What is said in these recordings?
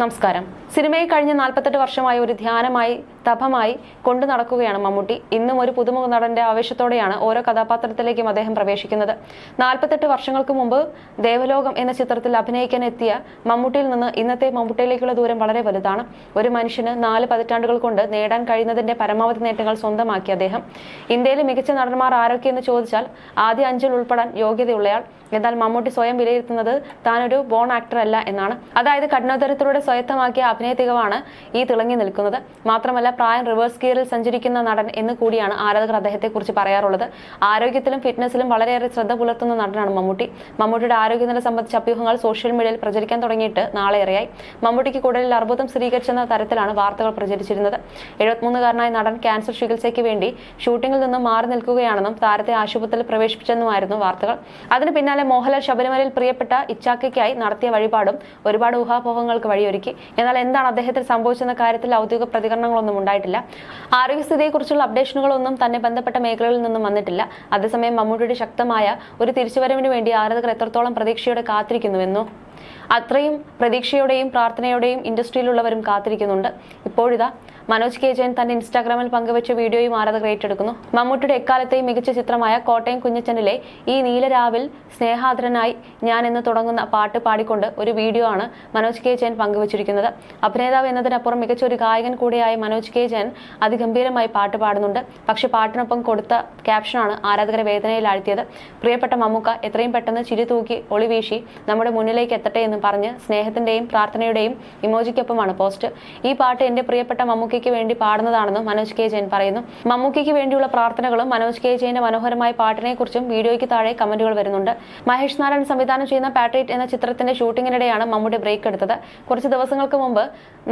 നമസ്കാരം. സിനിമയിൽ കഴിഞ്ഞ നാൽപ്പത്തെട്ട് വർഷമായി ഒരു ധ്യാനമായി തപമായി കൊണ്ടു നടക്കുകയാണ് മമ്മൂട്ടി. ഇന്നും ഒരു പുതുമുഖ നടന്റെ ആവേശത്തോടെയാണ് ഓരോ കഥാപാത്രത്തിലേക്കും അദ്ദേഹം പ്രവേശിക്കുന്നത്. നാൽപ്പത്തെട്ട് വർഷങ്ങൾക്ക് മുമ്പ് ദേവലോകം എന്ന ചിത്രത്തിൽ അഭിനയിക്കാൻ എത്തിയ മമ്മൂട്ടിയിൽ നിന്ന് ഇന്നത്തെ മമ്മൂട്ടിയിലേക്കുള്ള ദൂരം വളരെ വലുതാണ്. ഒരു മനുഷ്യന് നാല് പതിറ്റാണ്ടുകൾ കൊണ്ട് നേടാൻ കഴിയുന്നതിന്റെ പരമാവധി നേട്ടങ്ങൾ സ്വന്തമാക്കി അദ്ദേഹം. ഇന്ത്യയിലെ മികച്ച നടന്മാർ ആരൊക്കെയെന്ന് ചോദിച്ചാൽ ആദ്യ അഞ്ചിൽ ഉൾപ്പെടാൻ യോഗ്യതയുള്ളയാൾ. എന്നാൽ മമ്മൂട്ടി സ്വയം വിലയിരുത്തുന്നത് താനൊരു ബോൺ ആക്ടർ അല്ല എന്നാണ്. അതായത് കഠിനോദരത്തിലൂടെ സ്വയത്തമാക്കിയ അഭിനയ ഈ തിളങ്ങി നിൽക്കുന്നത്. മാത്രമല്ല പ്രായം റിവേഴ്സ് ഗിയറിൽ സഞ്ചരിക്കുന്ന നടൻ എന്ന് കൂടിയാണ് ആരാധകർ അദ്ദേഹത്തെ കുറിച്ച് പറയാറുള്ളത്. ആരോഗ്യത്തിലും ഫിറ്റ്നസിലും വളരെയേറെ ശ്രദ്ധ പുലർത്തുന്ന നടനാണ് മമ്മൂട്ടി. മമ്മൂട്ടിയുടെ ആരോഗ്യനില സംബന്ധിച്ച അഭ്യൂഹങ്ങൾ സോഷ്യൽ മീഡിയയിൽ പ്രചരിക്കാൻ തുടങ്ങിയിട്ട് നാളെയേറെയായി മമ്മൂട്ടിക്ക് കുടലിൽ അർബുദം സ്ഥിരീകരിച്ചെന്ന തരത്തിലാണ് വാർത്തകൾ പ്രചരിച്ചിരുന്നത്. എഴുപത്തിമൂന്നുകാരനായ നടൻ ക്യാൻസർ ചികിത്സയ്ക്ക് വേണ്ടി ഷൂട്ടിംഗിൽ നിന്നും മാറി നിൽക്കുകയാണെന്നും താരത്തെ ആശുപത്രിയിൽ പ്രവേശിപ്പിച്ചെന്നുമായിരുന്നു വാർത്തകൾ. അതിന് പിന്നാലെ മോഹൻലാൽ ശബരിമലയിൽ പ്രിയപ്പെട്ട ഇച്ചാക്കയ്ക്കായി നടത്തിയ വഴിപാടും ഒരുപാട് ഊഹാപോഹങ്ങൾക്ക് വഴിയൊരുക്കി. എന്നാൽ എന്താണ് അദ്ദേഹത്തിന് സംഭവിച്ചെന്ന കാര്യത്തിൽ ഔദ്യോഗിക പ്രതികരണങ്ങളൊന്നും ഉണ്ടായിട്ടില്ല. ആരോഗ്യസ്ഥിതിയെക്കുറിച്ചുള്ള അപ്ഡേഷനുകളൊന്നും തന്നെ ബന്ധപ്പെട്ട മേഖലകളിൽ നിന്നും വന്നിട്ടില്ല. അതേസമയം മമ്മൂട്ടിയുടെ ശക്തമായ ഒരു തിരിച്ചുവരവിന് വേണ്ടി ആരാധകർ എത്രത്തോളം പ്രതീക്ഷയോടെ കാത്തിരിക്കുന്നുവെന്നോ അത്രയും പ്രതീക്ഷയോടെയും പ്രാർത്ഥനയോടെയും ഇൻഡസ്ട്രിയിലുള്ളവരും കാത്തിരിക്കുന്നുണ്ട്. ഇപ്പോഴിതാ മനോജ് കെ ജയൻ തന്റെ ഇൻസ്റ്റാഗ്രാമിൽ പങ്കുവച്ച വീഡിയോയും ആരാധകർ ഏറ്റെടുക്കുന്നു. മമ്മൂട്ടിയുടെ എക്കാലത്തെയും മികച്ച ചിത്രമായ കോട്ടയം കുഞ്ഞച്ചനിലെ ഈ നീലരാവിൽ സ്നേഹാദരനായി ഞാൻ എന്ന് തുടങ്ങുന്ന പാട്ട് പാടിക്കൊണ്ട് ഒരു വീഡിയോ ആണ് മനോജ് കെ ജയൻ പങ്കുവച്ചിരിക്കുന്നത്. അഭിനേതാവ് എന്നതിനപ്പുറം മികച്ച ഒരു ഗായകൻ കൂടിയായ മനോജ് കെ ജയൻ അതിഗംഭീരമായി പാട്ട് പാടുന്നുണ്ട്. പക്ഷെ പാട്ടിനൊപ്പം കൊടുത്ത ക്യാപ്ഷനാണ് ആരാധകരെ വേദനയിലാഴ്ത്തിയത്. പ്രിയപ്പെട്ട മമ്മൂക്ക എത്രയും പെട്ടെന്ന് ചിരി തൂക്കി ഒളിവീശി നമ്മുടെ മുന്നിലേക്ക് എത്തട്ടെ എന്ന് പറഞ്ഞ് സ്നേഹത്തിന്റെയും പ്രാർത്ഥനയുടെയും ഇമോജിക്കൊപ്പമാണ് പോസ്റ്റ്. ഈ പാട്ട് എന്റെ പ്രിയപ്പെട്ട മമ്മൂക്കയ്ക്ക് വേണ്ടി പാടുന്നതാണെന്നും മനോജ് കെ ജയൻ പറയുന്നു. മമ്മൂക്കയ്ക്ക് വേണ്ടിയുള്ള പ്രാർത്ഥനകളും മനോജ് കെ ജയന്റെ മനോഹരമായ പാട്ടിനെ കുറിച്ചും വീഡിയോയ്ക്ക് താഴെ കമന്റുകൾ വരുന്നുണ്ട്. മഹേഷ് നാരായൺ സംവിധാനം ചെയ്യുന്ന പാട്രേറ്റ് എന്ന ചിത്രത്തിന്റെ ഷൂട്ടിങ്ങിനിടെയാണ് മമ്മൂട്ടി ബ്രേക്ക് എടുത്തത്. കുറച്ച് ദിവസങ്ങൾക്ക് മുമ്പ്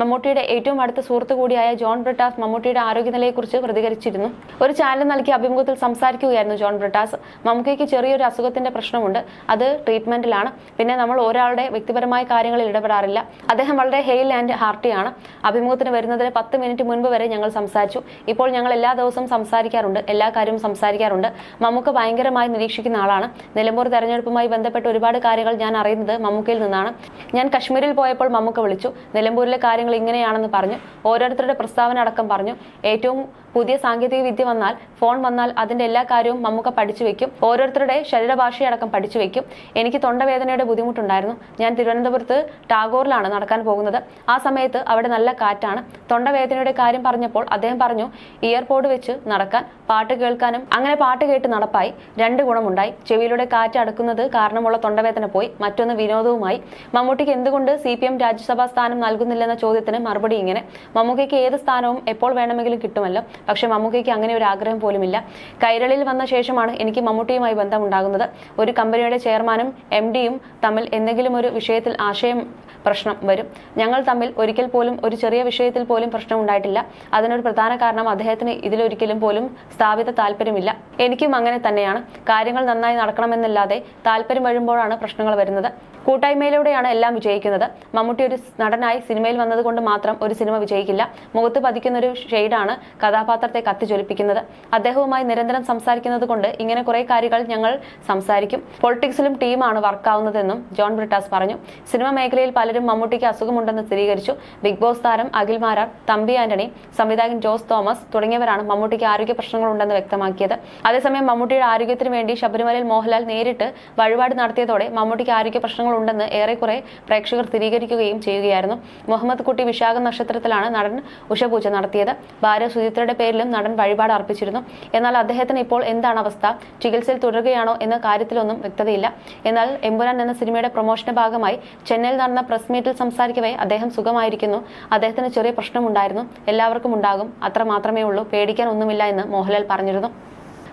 മമ്മൂട്ടിയുടെ ഏറ്റവും അടുത്ത സുഹൃത്ത് കൂടിയായ ജോൺ ബ്രിട്ടാസ് മമ്മൂട്ടിയുടെ ആരോഗ്യനിലയെക്കുറിച്ച് പ്രതികരിച്ചിരുന്നു. ഒരു ചാനൽ നൽകിയ അഭിമുഖത്തിൽ സംസാരിക്കുകയായിരുന്നു ജോൺ ബ്രിട്ടാസ്. മമ്മൂക്കയ്ക്ക് ചെറിയൊരു അസുഖത്തിന്റെ പ്രശ്നമുണ്ട്. അത് ട്രീറ്റ്മെന്റിലാണ്. പിന്നെ നമ്മൾ ഒരാളുടെ വ്യക്തിപരമായ കാര്യങ്ങളിൽ ഇടപെടാറില്ല. അദ്ദേഹം വളരെ ഹെയിൽ ആൻഡ് ഹാർട്ടിയാണ്. അഭിമുഖത്തിന് വരുന്നതിന് പത്ത് മിനിറ്റ് മുൻപ് വരെ ഞങ്ങൾ സംസാരിച്ചു. ഇപ്പോൾ ഞങ്ങൾ എല്ലാ ദിവസവും സംസാരിക്കാറുണ്ട്. എല്ലാ കാര്യവും സംസാരിക്കാറുണ്ട്. മമ്മൂക്ക ഭയങ്കരമായി നിരീക്ഷിക്കുന്ന ആളാണ്. നിലമ്പൂർ തെരഞ്ഞെടുപ്പുമായി ബന്ധപ്പെട്ട് ഒരുപാട് കാര്യങ്ങൾ ഞാൻ അറിയുന്നത് മമ്മൂക്കയിൽ നിന്നാണ്. ഞാൻ കശ്മീരിൽ പോയപ്പോൾ മമ്മൂക്ക വിളിച്ചു. നിലമ്പൂരിലെ കാര്യങ്ങൾ ഇങ്ങനെയാണെന്ന് പറഞ്ഞു. ഓരോരുത്തരുടെ പ്രസ്താവന അടക്കം പറഞ്ഞു. ഏറ്റവും പുതിയ സാങ്കേതിക വിദ്യ വന്നാൽ ഫോൺ വന്നാൽ അതിന്റെ എല്ലാ കാര്യവും മമ്മൂക്ക പഠിച്ചു വെക്കും. ഓരോരുത്തരുടെ ശരീരഭാഷയടക്കം പഠിച്ചു വെക്കും. എനിക്ക് തൊണ്ടവേദനയുടെ ബുദ്ധിമുട്ടുണ്ടായിരുന്നു. ഞാൻ തിരുവനന്തപുരത്ത് ടാഗോറിലാണ് നടക്കാൻ പോകുന്നത്. ആ സമയത്ത് അവിടെ നല്ല കാറ്റാണ്. തൊണ്ടവേദനയുടെ കാര്യം പറഞ്ഞപ്പോൾ അദ്ദേഹം പറഞ്ഞു ഇയർപോഡ് വെച്ച് നടക്കാൻ പാട്ട് കേൾക്കാനും അങ്ങനെ പാട്ട് കേട്ട് നടപ്പായി. രണ്ട് ഗുണമുണ്ടായി. ചെവിയിലൂടെ കാറ്റ് അടക്കുന്നത് കാരണമുള്ള തൊണ്ടവേദന പോയി. മറ്റൊന്ന് വിനോദവുമായി. മമ്മൂട്ടിക്ക് എന്തുകൊണ്ട് സി പി എം രാജ്യസഭാ സ്ഥാനം നൽകുന്നില്ലെന്ന ചോദ്യത്തിന് മറുപടി ഇങ്ങനെ. മമ്മൂക്കയ്ക്ക് ഏത് സ്ഥാനവും എപ്പോൾ വേണമെങ്കിലും കിട്ടുമല്ലോ. പക്ഷേ മമ്മൂക്കയ്ക്ക് അങ്ങനെ ഒരു ആഗ്രഹം പോലുമില്ല കൈരളിയിൽ വന്ന ശേഷമാണ് എനിക്ക് മമ്മൂട്ടിയുമായി ബന്ധമുണ്ടാകുന്നത്. ഒരു കമ്പനിയുടെ ചെയർമാനും എം ഡിയും തമ്മിൽ എന്തെങ്കിലും ഒരു വിഷയത്തിൽ ആശയം പ്രശ്നം വരും. ഞങ്ങൾ തമ്മിൽ ഒരിക്കൽ പോലും ഒരു ചെറിയ വിഷയത്തിൽ പോലും പ്രശ്നം ഉണ്ടായിട്ടില്ല. അതിനൊരു പ്രധാന കാരണം അദ്ദേഹത്തിന് ഇതിലൊരിക്കലും പോലും സ്ഥാപിത താല്പര്യമില്ല. എനിക്കും അങ്ങനെ തന്നെയാണ്. കാര്യങ്ങൾ നന്നായി നടക്കണമെന്നല്ലാതെ താല്പര്യം വരുമ്പോഴാണ് പ്രശ്നങ്ങൾ വരുന്നത്. കൂട്ടായ്മയിലൂടെയാണ് എല്ലാം വിജയിക്കുന്നത്. മമ്മൂട്ടി ഒരു നടനായി സിനിമയിൽ വന്നതുകൊണ്ട് മാത്രം ഒരു സിനിമ വിജയിക്കില്ല. മുഖത്ത് പതിക്കുന്ന ഒരു ഷെയ്ഡാണ് കഥാപാത്രത്തെ കത്തിജ്വലിപ്പിക്കുന്നത്. അദ്ദേഹവുമായി നിരന്തരം സംസാരിക്കുന്നത് കൊണ്ട് ഇങ്ങനെ കുറെ കാര്യങ്ങൾ ഞങ്ങൾ സംസാരിക്കും. പൊളിറ്റിക്സിലും ടീമാണ് വർക്കാവുന്നതെന്നും ജോൺ ബ്രിട്ടാസ് പറഞ്ഞു. സിനിമ മേഖലയിൽ പലരും മമ്മൂട്ടിക്ക് അസുഖമുണ്ടെന്ന് സ്ഥിരീകരിച്ചു. ബിഗ് ബോസ് താരം അഖിൽ മാരാർ തമ്പി ആന്റണി സംവിധായകൻ ജോസ് തോമസ് തുടങ്ങിയവരാണ് മമ്മൂട്ടിക്ക് ആരോഗ്യ പ്രശ്നങ്ങളുണ്ടെന്ന് വ്യക്തമാക്കിയത്. അതേസമയം മമ്മൂട്ടിയുടെ ആരോഗ്യത്തിന് വേണ്ടി ശബരിമലയിൽ മോഹൻലാൽ നേരിട്ട് വഴിപാട് നടത്തിയതോടെ മമ്മൂട്ടിക്ക് ആരോഗ്യ പ്രശ്നങ്ങൾ ഉണ്ടെന്ന് ഏറെക്കുറെ പ്രേക്ഷകർ സ്ഥിരീകരിക്കുകയും ചെയ്യുകയായിരുന്നു. മുഹമ്മദ് കുട്ടി വിശാഖ നക്ഷത്രത്തിലാണ് നടൻ ഉഷപൂജ നടത്തിയത്. ഭാര്യ സുചിത്രയുടെ പേരിലും നടൻ വഴിപാട് അർപ്പിച്ചിരുന്നു. എന്നാൽ അദ്ദേഹത്തിന് ഇപ്പോൾ എന്താണ് അവസ്ഥ? ചികിത്സയിൽ തുടരുകയാണോ എന്ന കാര്യത്തിലൊന്നും വ്യക്തതയില്ല. എന്നാൽ എമ്പുരാൻ എന്ന സിനിമയുടെ പ്രൊമോഷന്റെ ഭാഗമായി ചെന്നൈയിൽ നടന്ന പ്രസ് മീറ്റിൽ സംസാരിക്കവേ അദ്ദേഹം സുഖമായിരിക്കുന്നു. അദ്ദേഹത്തിന് ചെറിയ പ്രശ്നമുണ്ടായിരുന്നു. എല്ലാവർക്കും ഉണ്ടാകും. അത്ര മാത്രമേ ഉള്ളൂ പേടിക്കാൻ ഒന്നുമില്ല എന്ന് മോഹൻലാൽ പറഞ്ഞിരുന്നു.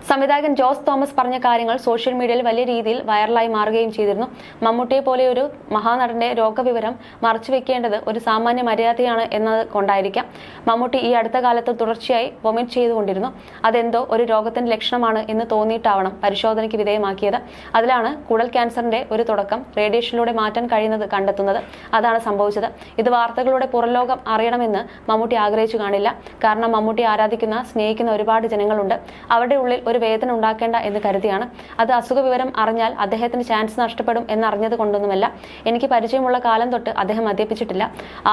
സംവിധായകൻ ജോസ് തോമസ് പറഞ്ഞ കാര്യങ്ങൾ സോഷ്യൽ മീഡിയയിൽ വലിയ രീതിയിൽ വൈറലായി മാറുകയും ചെയ്തിരുന്നു. മമ്മൂട്ടിയെ പോലെ ഒരു മഹാനടന്റെ രോഗവിവരം മറച്ചുവെക്കേണ്ടത് ഒരു സാമാന്യ മര്യാദയാണ് എന്നത് കൊണ്ടായിരിക്കാം. മമ്മൂട്ടി ഈ അടുത്ത കാലത്ത് തുടർച്ചയായി വൊമിറ്റ് ചെയ്തുകൊണ്ടിരുന്നു. അതെന്തോ ഒരു രോഗത്തിന്റെ ലക്ഷണമാണ് എന്ന് തോന്നിയിട്ടാവണം പരിശോധനയ്ക്ക് വിധേയമാക്കിയത്. അതിലാണ് കുടൽ ക്യാൻസറിന്റെ ഒരു തുടക്കം റേഡിയേഷനിലൂടെ മാറ്റാൻ കഴിയുന്നത് കണ്ടെത്തുന്നത്. അതാണ് സംഭവിച്ചത്. ഇത് വാർത്തകളുടെ പുറലോകം അറിയണമെന്ന് മമ്മൂട്ടി ആഗ്രഹിച്ചു കാണില്ല. കാരണം മമ്മൂട്ടി ആരാധിക്കുന്ന സ്നേഹിക്കുന്ന ഒരുപാട് ജനങ്ങളുണ്ട്. അവരുടെ ഉള്ളിൽ ഒരു വേദന ഉണ്ടാക്കേണ്ട എന്ന് കരുതിയാണ്. അത് അസുഖ വിവരം അറിഞ്ഞാൽ അദ്ദേഹത്തിന് ചാൻസ് നഷ്ടപ്പെടും എന്നറിഞ്ഞത് കൊണ്ടൊന്നുമല്ല. എനിക്ക് പരിചയമുള്ള കാലം തൊട്ട് അദ്ദേഹം മദ്യപിച്ചിട്ടില്ല.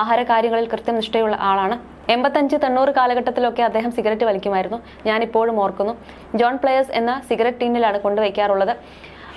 ആഹാര കാര്യങ്ങളിൽ കൃത്യനിഷ്ഠയുള്ള ആളാണ്. എൺപത്തഞ്ച് തൊണ്ണൂറ് കാലഘട്ടത്തിലൊക്കെ അദ്ദേഹം സിഗരറ്റ് വലിക്കുമായിരുന്നു. ഞാനിപ്പോഴും ഓർക്കുന്നു. ജോൺ പ്ലെയേഴ്സ് എന്ന സിഗരറ്റ് ടിന്നിലാണ് കൊണ്ടുവയ്ക്കാറുള്ളത്.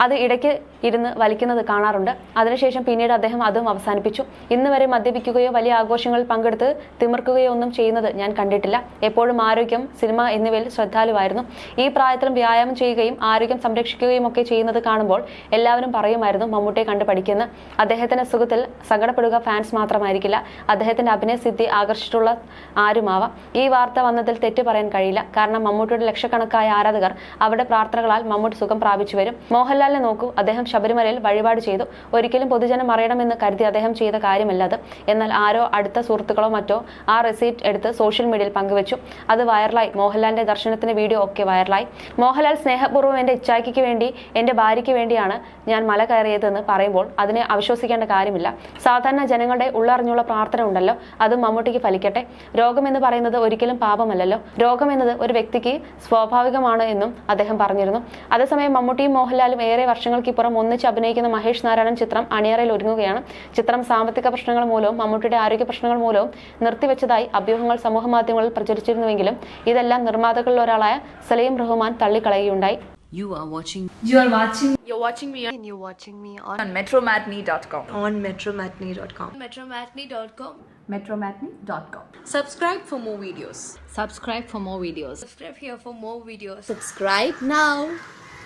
അത് ഇടയ്ക്ക് ഇരുന്ന് വലിക്കുന്നത് കാണാറുണ്ട്. അതിനുശേഷം പിന്നീട് അദ്ദേഹം അതും അവസാനിപ്പിച്ചു. ഇന്ന് വരെ മദ്യപിക്കുകയോ വലിയ ആഘോഷങ്ങളിൽ പങ്കെടുത്ത് തിമിർക്കുകയോ ഒന്നും ചെയ്യുന്നത് ഞാൻ കണ്ടിട്ടില്ല. എപ്പോഴും ആരോഗ്യം സിനിമ എന്നിവയിൽ ശ്രദ്ധാലുവായിരുന്നു. ഈ പ്രായത്തിലും വ്യായാമം ചെയ്യുകയും ആരോഗ്യം സംരക്ഷിക്കുകയും ഒക്കെ ചെയ്യുന്നത് കാണുമ്പോൾ എല്ലാവരും പറയുമായിരുന്നു മമ്മൂട്ടിയെ കണ്ട് പഠിക്കുന്ന. അദ്ദേഹത്തിന്റെ സുഖത്തിൽ സങ്കടപ്പെടുക ഫാൻസ് മാത്രമായിരിക്കില്ല. അദ്ദേഹത്തിന്റെ അഭിനയ സിദ്ധി ആകർഷിച്ചിട്ടുള്ള ആരുമാവാം. ഈ വാർത്ത വന്നതിൽ തെറ്റ് പറയാൻ കഴിയില്ല. കാരണം മമ്മൂട്ടിയുടെ ലക്ഷക്കണക്കായ ആരാധകർ അവരുടെ പ്രാർത്ഥനകളാൽ മമ്മൂട്ടി സുഖം പ്രാപിച്ചു വരും. മോഹൻലാലിനെ നോക്കൂ. അദ്ദേഹം ശബരിമലയിൽ വഴിപാട് ചെയ്തു. ഒരിക്കലും പൊതുജനം അറിയണമെന്ന് കരുതി അദ്ദേഹം ചെയ്ത കാര്യമല്ല അത്. എന്നാൽ ആരോ അടുത്ത സുഹൃത്തുക്കളോ മറ്റോ ആ റെസീപ്റ്റ് എടുത്ത് സോഷ്യൽ മീഡിയയിൽ പങ്കുവച്ചു. അത് വൈറലായി മോഹൻലാലിന്റെ ദർശനത്തിന്റെ വീഡിയോ ഒക്കെ വൈറലായി മോഹൻലാൽ സ്നേഹപൂർവം എന്റെ ഇച്ഛാക്കിക്ക് വേണ്ടി എന്റെ ഭാര്യയ്ക്ക് വേണ്ടിയാണ് ഞാൻ മല കയറിയതെന്ന് പറയുമ്പോൾ അതിനെ അവിശ്വസിക്കേണ്ട കാര്യമില്ല. സാധാരണ ജനങ്ങളുടെ ഉള്ളറിഞ്ഞുള്ള പ്രാർത്ഥന ഉണ്ടല്ലോ. അത് മമ്മൂട്ടിക്ക് ഫലിക്കട്ടെ. രോഗമെന്ന് പറയുന്നത് ഒരിക്കലും പാപമല്ലല്ലോ. രോഗമെന്നത് ഒരു വ്യക്തിക്ക് സ്വാഭാവികമാണ് എന്നും അദ്ദേഹം പറഞ്ഞിരുന്നു. അതേസമയം മമ്മൂട്ടിയും മോഹൻലാലും ഏറെ വർഷങ്ങൾക്കിപ്പുറം ഒന്നിച്ച് അഭിനയിക്കുന്ന മഹേഷ് നാരായണൻ ചിത്രം അണിയറയിൽ ഒരുങ്ങുകയാണ് ചിത്രം സാമ്പത്തിക പ്രശ്നങ്ങൾ മൂലവും മമ്മൂട്ടിയുടെ ആരോഗ്യ പ്രശ്നങ്ങൾ മൂലവും നിർത്തിവെച്ചതായി അഭ്യൂഹങ്ങൾ സമൂഹ മാധ്യമങ്ങളിൽ പ്രചരിച്ചിരുന്നുവെങ്കിലും ഇതെല്ലാം നിർമ്മാതാക്കളിൽ ഒരാളായ Saleem Rahman തള്ളിക്കളയുകയുണ്ടായി You are watching You are watching You're watching me on, and you're watching me on, on metromatney.com. on metromatney.com. metromatney.com. Metromatney.com. Subscribe for more videos. subscribe for more videos Subscribe here for more videos. Subscribe now.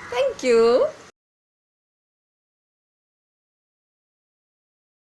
Thank you.